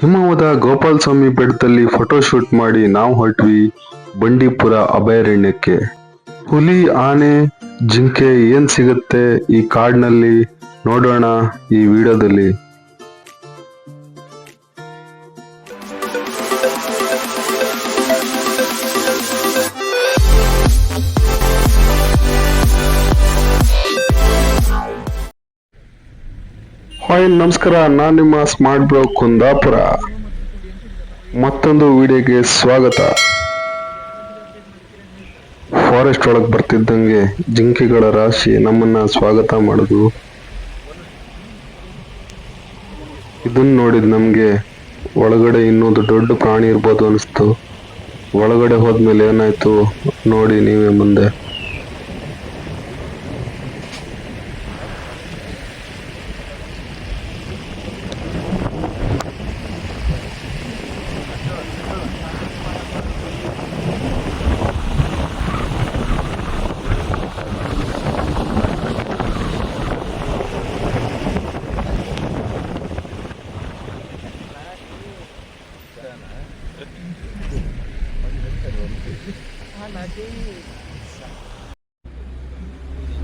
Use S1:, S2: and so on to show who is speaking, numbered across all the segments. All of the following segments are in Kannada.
S1: ಹಿಮವದ ಗೋಪಾಲ ಸ್ವಾಮಿ ಬೆಟ್ಟದಲ್ಲಿ ಫೋಟೋ ಶೂಟ್ ಮಾಡಿ ನಾವು ಹೊರಟ್ವಿ ಬಂಡೀಪುರ ಅಭಯಾರಣ್ಯಕ್ಕೆ. ಹುಲಿ, ಆನೆ, ಜಿಂಕೆ ಏನ್ ಸಿಗುತ್ತೆ ಈ ಕಾಡಿನಲ್ಲಿ ನೋಡೋಣ ಈ ವಿಡಿಯೋದಲ್ಲಿ. ಹಾಯ್, ನಮಸ್ಕಾರ. ನಾನು ನಿಮ್ಮ ಸ್ಮಾರ್ಟ್ ಬ್ರೋ ಕುಂದಾಪುರ. ಮತ್ತೊಂದು ವಿಡಿಯೋಗೆ ಸ್ವಾಗತ. ಫಾರೆಸ್ಟ್ ಒಳಗೆ ಬರ್ತಿದ್ದಂಗೆ ಜಿಂಕೆಗಳ ರಾಶಿ ನಮ್ಮನ್ನ ಸ್ವಾಗತ ಮಾಡೋದು. ಇದನ್ನ ನೋಡಿದ ನಮಗೆ ಒಳಗಡೆ ಇನ್ನೊಂದು ದೊಡ್ಡ ಪ್ರಾಣಿ ಇರ್ಬೋದು ಅನಿಸ್ತು. ಒಳಗಡೆ ಹೋದ್ಮೇಲೆ ಏನಾಯ್ತು, ನೋಡಿ ನೀವೇ ಮುಂದೆ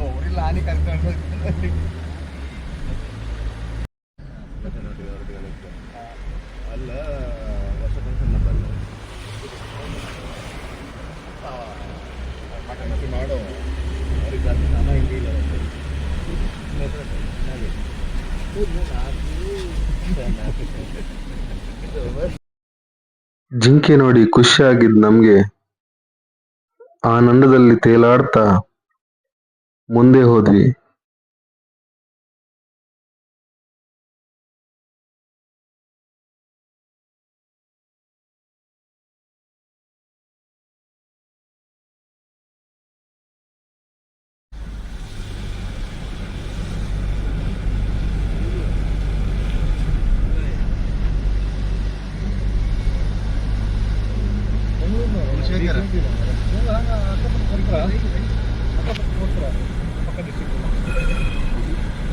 S2: ಅವ್ರಿಲ್ಲ ಆನೆ ಕರ್ಕೊಂಡು ಅಲ್ಲ ಮಾಡೋ
S1: ಜಿಂಕೆ ನೋಡಿ ಖುಷಿ ಆಗಿದ್ ನಮ್ಗೆ ಆನಂದದಲ್ಲಿ ತೇಲಾಡ್ತಾ ಮುಂದೆ ಹೋದ್ವಿ.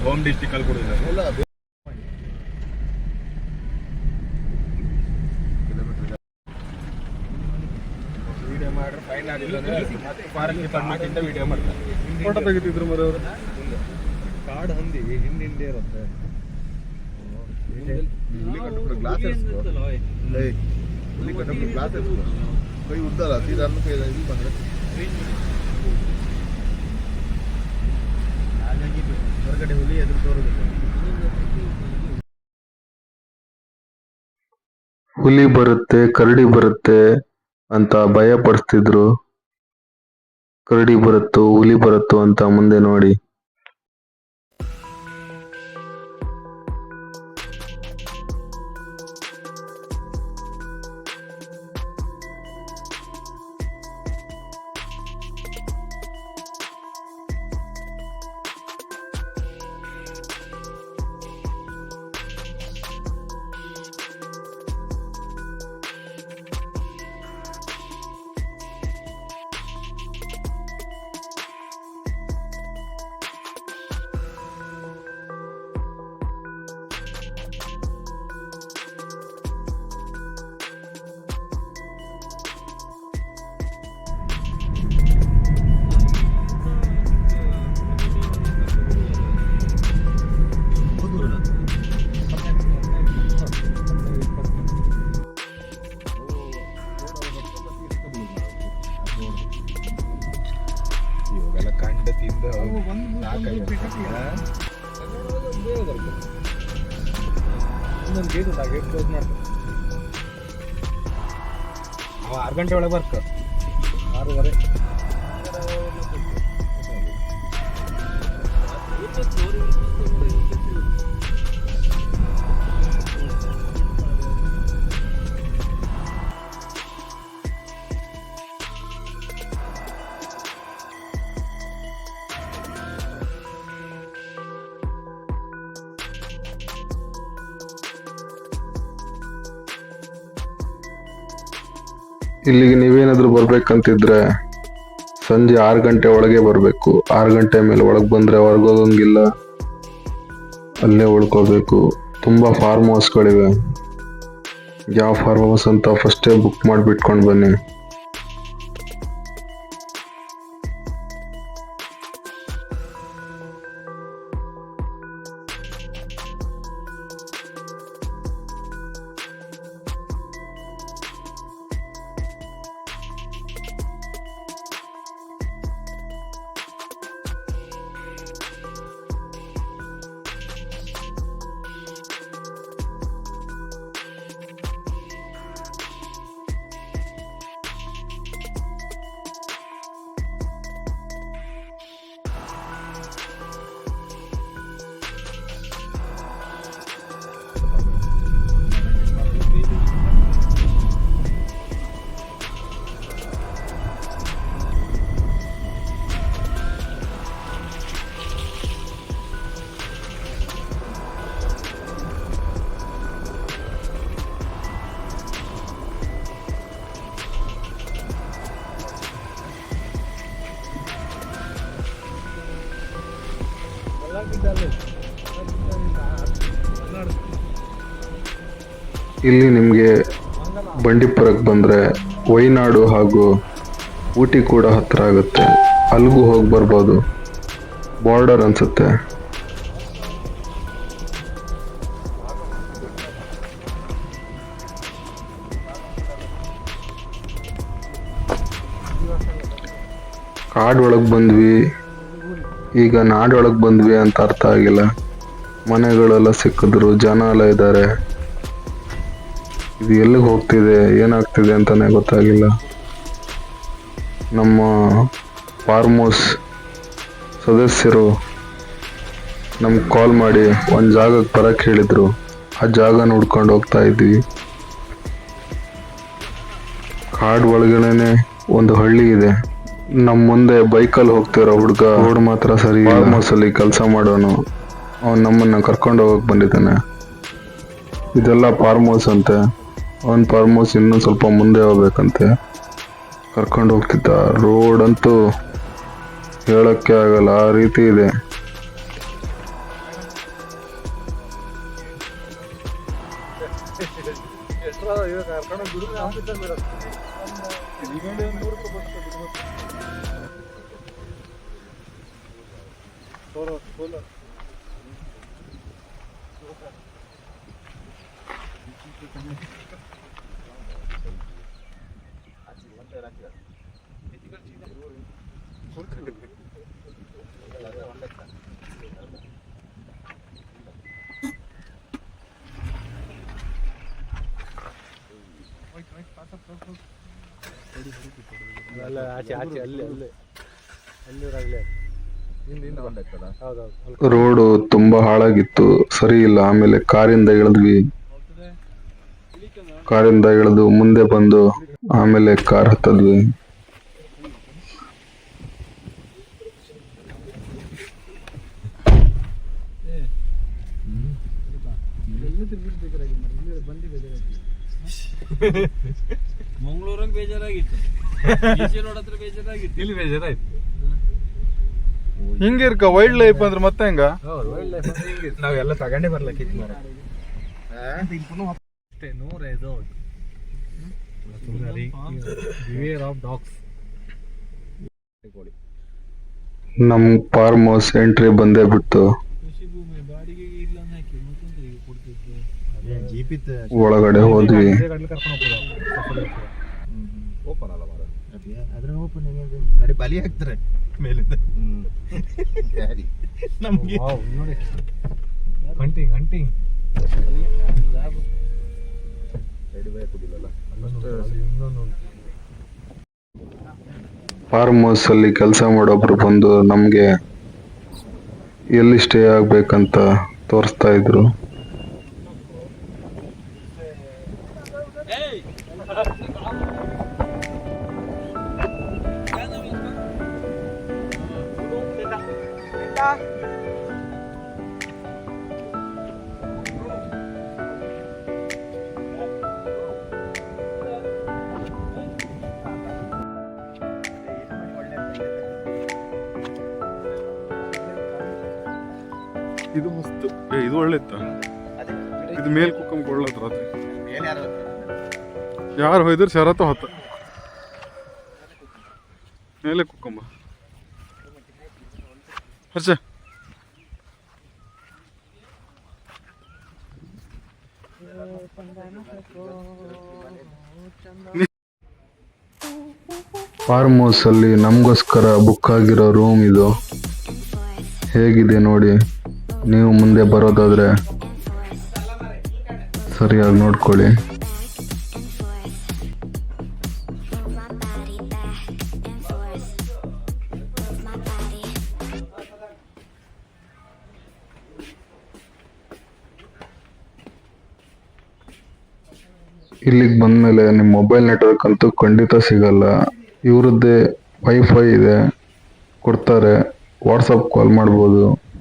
S2: ಹೋಮ್ ಡಿಸ್ಟಿಕ್ ಅಲ್ಲಿ ಕೊಡಿದ್ದಾರೆ ವಿಡಿಯೋ ಮಾಡ್ರೆ ಫೈನ್ ಆಗಿಲ್ಲ ಅಂದ್ರೆ ಡಿಪಾರ್ಟ್ಮೆಂಟ್ ವಿಡಿಯೋ ಮಾಡ್ತಾರೆ. ಫೋಟೋ ತೆಗಿತಿದ್ರು ಮರ ಅವರು? ಕಾಡು ಹಂದಿ ಹಿಂದಿಂದೆ ಇರುತ್ತೆ. ಇಲ್ಲಿ ಗ್ಲಾಸ್ ಇಲ್ಲಿ ಕಟ್ಟಬಿಟ್ಟು ಗ್ಲಾಸ್ ಕೈ ಉದ್ದಲ್ಲ ಸೀದಾ ಅನ್ನ ಕೈ ಇಲ್ಲಿ ಬಂದ್ರೆ ಹಾಗಾಗಿ ಹೊರಗಡೆ ಹುಲಿ ಎದುರು ತೋರುದು
S1: ಹುಲಿ ಬರುತ್ತೆ, ಕರಡಿ ಬರುತ್ತೆ ಅಂತ ಭಯ ಪಡಿಸ್ತಿದ್ರು ಕರಡಿ ಬರುತ್ತೋ, ಹುಲಿ ಬರುತ್ತೋ ಅಂತ ಮುಂದೆ ನೋಡಿ.
S2: ಗಂಟೆ ಒಳಗೆ ಬರ್ಕ
S1: ಇಲ್ಲಿಗೆ ನೀವೇನಾದರೂ ಬರ್ಬೇಕಂತಿದ್ರೆ ಸಂಜೆ ಆರು ಗಂಟೆ ಒಳಗೆ ಬರಬೇಕು. ಆರು ಗಂಟೆ ಮೇಲೆ ಒಳಗೆ ಬಂದ್ರೆ ಹೊರಗೋಗಂಗಿಲ್ಲ ಅಲ್ಲೇ ಉಳ್ಕೋಬೇಕು. ತುಂಬಾ ಫಾರ್ಮ್ ಹೌಸ್ಗಳಿವೆ ಯಾವ ಫಾರ್ಮ್ ಹೌಸ್ ಅಂತ ಫಸ್ಟೇ ಬುಕ್ ಮಾಡಿಬಿಟ್ಕೊಂಡು ಬನ್ನಿ. ಇಲ್ಲಿ ನಿಮಗೆ ಬಂಡೀಪುರಕ್ಕೆ ಬಂದರೆ ವೈನಾಡು ಹಾಗೂ ಊಟಿ ಕೂಡ ಹತ್ತಿರ ಆಗುತ್ತೆ. ಅಲ್ಲಿಗೂ ಹೋಗಿ ಬರ್ಬೋದು. ಬಾರ್ಡರ್ ಅನ್ಸುತ್ತೆ. ಕಾಡೊಳಗೆ ಬಂದ್ವಿ. ಈಗ ನಾಡೊಳಗೆ ಬಂದ್ವಿ ಅಂತ ಅರ್ಥ ಆಗಿಲ್ಲ. ಮನೆಗಳೆಲ್ಲ ಸಿಕ್ಕಿದ್ರು, ಜನ ಎಲ್ಲ ಇದ್ದಾರೆ. ಇದು ಎಲ್ಲಿಗೆ ಹೋಗ್ತಿದೆ, ಏನಾಗ್ತಿದೆ ಅಂತಾನೆ ಗೊತ್ತಾಗಿಲ್ಲ ನಮ್ಮ ಫಾರ್ಮ್ ಹೌಸ್ ಸದಸ್ಯರು ನಮ್ಗೆ ಕಾಲ್ ಮಾಡಿ ಒಂದು ಜಾಗಕ್ಕೆ ಬರಕ್ಕೆ ಹೇಳಿದರು. ಆ ಜಾಗ ನೋಡ್ಕೊಂಡು ಹೋಗ್ತಾ ಇದ್ವಿ. ಕಾಡ್ ಒಳಗಡೆನೆ ಒಂದು ಹಳ್ಳಿ ಇದೆ. ನಮ್ಮ ಮುಂದೆ ಬೈಕಲ್ಲಿ ಹೋಗ್ತಿರೋ ಹುಡುಗ ರೋಡ್ ಮಾತ್ರ ಸರಿ ಫಾರ್ಮೌಸಲ್ಲಿ ಕೆಲಸ ಮಾಡೋನು. ಅವ್ನು ನಮ್ಮನ್ನು ಕರ್ಕೊಂಡು ಹೋಗಕ್ಕೆ ಬಂದಿದ್ದಾನೆ. ಇದೆಲ್ಲ ಫಾರ್ಮ್ ಹೌಸ್ ಅಂತೆ. ಅವನ್ ಫಾರ್ಮ್ ಹೌಸ್ ಇನ್ನೂ ಸ್ವಲ್ಪ ಮುಂದೆ ಹೋಗ್ಬೇಕಂತೆ. ಕರ್ಕೊಂಡು ಹೋಗ್ತಿದ್ದ. ರೋಡ್ ಅಂತೂ ಹೇಳಕ್ಕೆ ಆಗಲ್ಲ. ಆ ರೀತಿ ಇದೆ.
S3: ಅಲ್ಲ ಆಚೆ ಆಚೆ ಅಲ್ಲಿ ಅಲ್ಲೇ. ಅಲ್ಲಿರಾಗಲೇ ಹಿಂದೆ ಹಿಂದೆ ಬಂದಾಗ್ತದ ಹೌದೌದು.
S1: ರೋಡು ತುಂಬಾ ಹಾಳಾಗಿತ್ತು. ಸರಿ ಇಲ್ಲ ಆಮೇಲೆ ಕಾರಿಂದ ಇಳಿದ್ವಿ. ಕಾರಿಂದ ಇಳಿದು ಮುಂದೆ ಬಂದು ಆಮೇಲೆ ಕಾರ್ ಹತ್ತದ್ವಿ
S2: ಮಂಗಳೂರಾಗ ಬೇಜಾರಾಗಿತ್ತು. ರೋಡ್ ಹತ್ರ ಬೇಜಾರಾಗಿತ್ತು.
S3: ಇಲ್ಲಿ ಬೇಜಾರಾಯ್ತು.
S4: ಹಿಂಗಿರ್ಕ ವೈಲ್ಡ್ ಲೈಫ್ ಅಂದ್ರೆ ಮತ್ತೆ ಹೆಂಗ?
S3: ಹೌದು ಒಳ್ಳೆ ನಾವೆಲ್ಲ ತಗೊಂಡೇ ಬರ್ಲಕ್ಕಿತ್ತು ಮರ ನೋ ರೆಸಾರ್ಟ್
S1: ನಮ್ ಫಾರ್ಮ್ ಹೌಸ್ ಎಂಟ್ರಿ ಬಂದೇ ಬಿಟ್ಟು
S2: ಕೃಷಿ ಭೂಮಿ ಬಾಡಿಗೆಗೆ ಇಲ್ಲ ಅಂತ ಮತ್ತೊಂದು ಈಗ ಕೊಡ್ತಿದ್ದೆ
S1: ಒಳಗಡೆ ಹೋದ್ವಿ.
S3: ಓಪನ್ ಅಲ್ಲ ಮರ
S5: ಅದ್ರ ಓಪನ್ ಗಾಡಿ ಬಲಿ ಹಾಕ್ತಾರೆ ಮೇಲಿಂದ ನಮ್ಗೆ
S3: ನೋಡಿ ಹಂಟಿಂಗ್ ಹಂಟಿಂಗ್
S1: ಫಾರ್ಮ್ ಅಲ್ಲಿ ಕೆಲಸ ಮಾಡೋಬ್ರು ಬಂದು ನಮಗೆ ಎಲ್ಲಿ ಸ್ಟೇ ಆಗಬೇಕಂತ ತೋರಿಸ್ತಾ ಇದ್ರು.
S4: ಏ ಇದು ಒಳ್ಳೆ ಇತ್ತ ಇದು ಮೇಲ್ ಕುಕ್ಕಂ ಒಳ್ಳೇದ್ ರಾತ್ರಿ.
S5: ಯಾರು?
S4: ಹೋಯ್ದ್ರ ಶರತ್ತ ಹೊತ್ತ. ಮೇಲೆ ಕುಕ್ಕಂಬ ಹರ್ಷ.
S1: ಫಾರ್ಮ್ ಹೌಸಲ್ಲಿ ಅಲ್ಲಿ ನಮಗೋಸ್ಕರ ಬುಕ್ ಆಗಿರೋ ರೂಮ್ ಇದು. ಹೇಗಿದೆ ನೋಡಿ. ನೀವು ಮುಂದೆ ಬರೋದಾದರೆ ಸರಿಯಾಗಿ ನೋಡ್ಕೊಳ್ಳಿ. ಇಲ್ಲಿಗೆ ಬಂದಮೇಲೆ ನಿಮ್ಮ ಮೊಬೈಲ್ ನೆಟ್ವರ್ಕ್ ಅಂತೂ ಖಂಡಿತ ಸಿಗಲ್ಲ. ಇವ್ರದ್ದೇ ವೈಫೈ ಇದೆ. ಕೊಡ್ತಾರೆ. ವಾಟ್ಸಪ್ ಕಾಲ್ ಮಾಡ್ಬೋದು.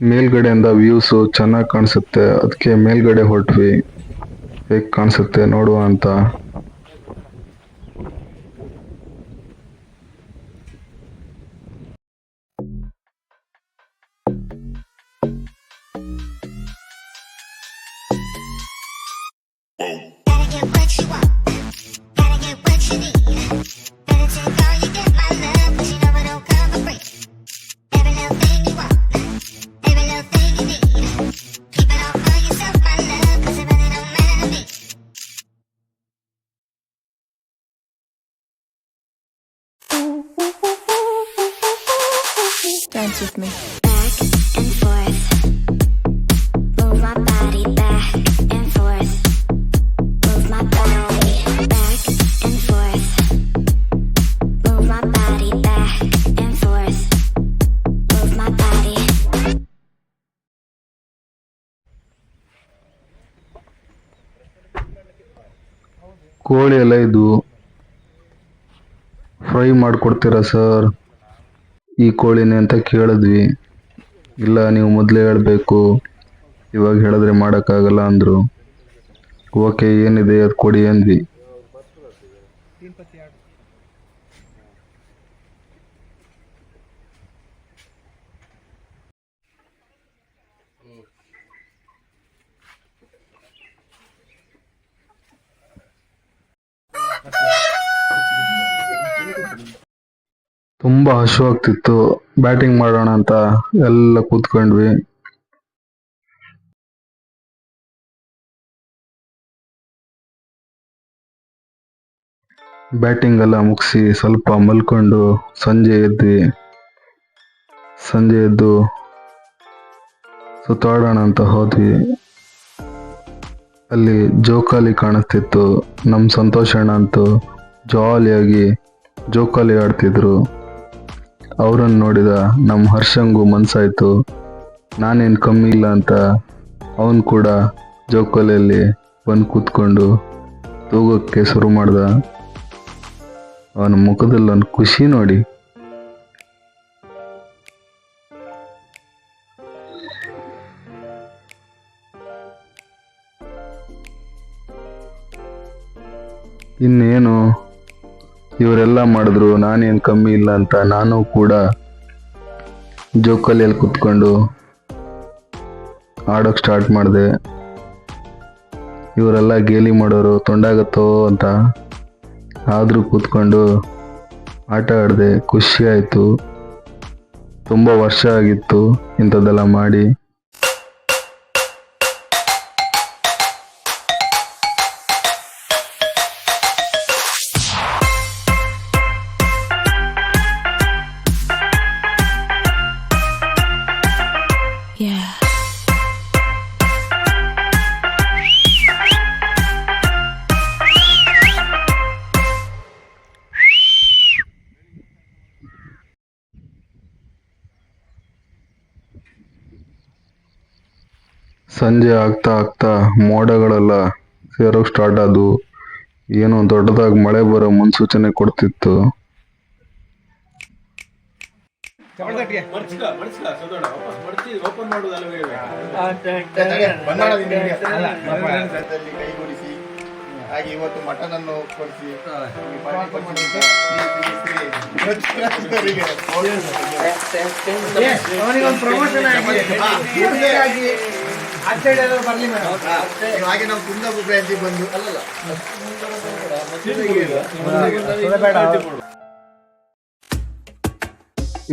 S1: ಮೇಲ್ಗಡೆಯಿಂದ ವ್ಯೂಸು ಚೆನ್ನಾಗಿ ಕಾಣಿಸುತ್ತೆ. ಅದಕ್ಕೆ ಮೇಲ್ಗಡೆ ಹೊರಟ್ವಿ. ಹೇಗೆ ಕಾಣಿಸುತ್ತೆ ನೋಡುವ ಅಂತ.
S6: Is me ಆರ್ಕಿಸೆಂಟ್ force of my body back and force back and force of my body back and force of
S1: my body ಕೋಣೆ ಫ್ರೈ ಮಾಡ್ಕೊಳ್ತೀರಾ ಸರ್ ಈ ಕೋಳಿನೇ ಅಂತ ಕೇಳಿದ್ವಿ. ಇಲ್ಲ, ನೀವು ಮೊದಲೇ ಹೇಳಬೇಕು. ಇವಾಗ ಹೇಳಿದ್ರೆ ಮಾಡೋಕ್ಕಾಗಲ್ಲ ಅಂದರು. ಓಕೆ, ಏನಿದೆ ಅದು ಕೊಡಿ ಅಂದ್ವಿ. ತುಂಬ ಆಗ್ತಿತ್ತು ಬ್ಯಾಟಿಂಗ್ ಮಾಡೋಣ ಅಂತ ಎಲ್ಲ ಕೂತ್ಕೊಂಡ್ವಿ. ಬ್ಯಾಟಿಂಗ್ ಎಲ್ಲ ಮುಗಿಸಿ ಸ್ವಲ್ಪ ಮಲ್ಕೊಂಡು ಸಂಜೆ ಎದ್ವಿ ಸಂಜೆ ಎದ್ದು ಸುತ್ತಾಡೋಣ ಅಂತ ಹೋದ್ವಿ. ಅಲ್ಲಿ ಜೋಕಾಲಿ ಕಾಣಿಸ್ತಿತ್ತು. ನಮ್ಮ ಸಂತೋಷಣ್ಣ ಅಂತೂ ಜಾಲಿಯಾಗಿ ಜೋಕಾಲಿ ಆಡ್ತಿದ್ರು. ಅವರನ್ನು ನೋಡಿದ ನಮ್ಮ ಹರ್ಷಂಗೂ ಮನ್ಸಾಯ್ತು. ನಾನೇನು ಕಮ್ಮಿ ಇಲ್ಲ ಅಂತ ಅವನು ಕೂಡ ಜೋಕಾಲಿಯಲ್ಲಿ ಬಂದು ಕೂತ್ಕೊಂಡು ತೂಗೋಕ್ಕೆ ಶುರು ಮಾಡ್ದ. ಅವನ ಮುಖದಲ್ಲಿ ಒಂದು ಖುಷಿ ನೋಡಿ. ಇನ್ನೇನು? ಇವರೆಲ್ಲ ಮಾಡಿದ್ರು ನಾನೇನು ಕಮ್ಮಿ ಇಲ್ಲ ಅಂತ ನಾನು ಕೂಡ ಜೋಕಾಲಿಯಲ್ಲಿ ಕುತ್ಕೊಂಡು ಆಡೋಕೆ ಸ್ಟಾರ್ಟ್ ಮಾಡಿದೆ. ಇವರೆಲ್ಲ ಗೇಲಿ ಮಾಡೋರು, ತೊಂಡಾಗತ್ತೋ ಅಂತ ಆದರೂ ಕೂತ್ಕೊಂಡು ಆಟ ಆಡಿದೆ. ಖುಷಿ ಆಯಿತು. ತುಂಬ ವರ್ಷ ಆಗಿತ್ತು ಇಂಥದ್ದೆಲ್ಲ ಮಾಡಿ. ಸಂಜೆ ಆಗ್ತಾ ಆಗ್ತಾ ಮೋಡಗಳೆಲ್ಲ ಸೇರೋಕೆ ಸ್ಟಾರ್ಟ್ ಆದವು. ಏನೋ ದೊಡ್ಡದಾಗಿ ಮಳೆ ಬರೋ ಮುನ್ಸೂಚನೆ ಕೊಡ್ತಿತ್ತು.
S5: ಹಾಗೆ ಇವತ್ತು ಮಟನ್ ಅನ್ನು ಕೊಡಿಸಿ
S7: ಪ್ರಮೋಷನ್ ಆಗಿ ಬರ್ಲಿ ಮೇಡಮ್.
S5: ಹಾಗೆ ನಾವು ಕುಂದಾಪುರ ಬಂದು. ಅಲ್ಲಲ್ಲ.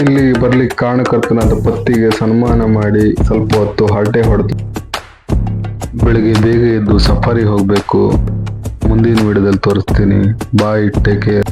S1: ಇಲ್ಲಿ ಬರ್ಲಿಕ್ಕೆ ಕಾರಣಕರ್ತನಾದ ಪತ್ತಿಗೆ ಸನ್ಮಾನ ಮಾಡಿ ಸ್ವಲ್ಪ ಹೊತ್ತು ಹರಟೆ ಹೊಡೆದು ಬೆಳಿಗ್ಗೆ ಬೇಗ ಎದ್ದು ಸಫಾರಿ ಹೋಗಬೇಕು. ಮುಂದಿನ ವಿಡಿಯೋದಲ್ಲಿ ತೋರಿಸ್ತೀನಿ. Bye take care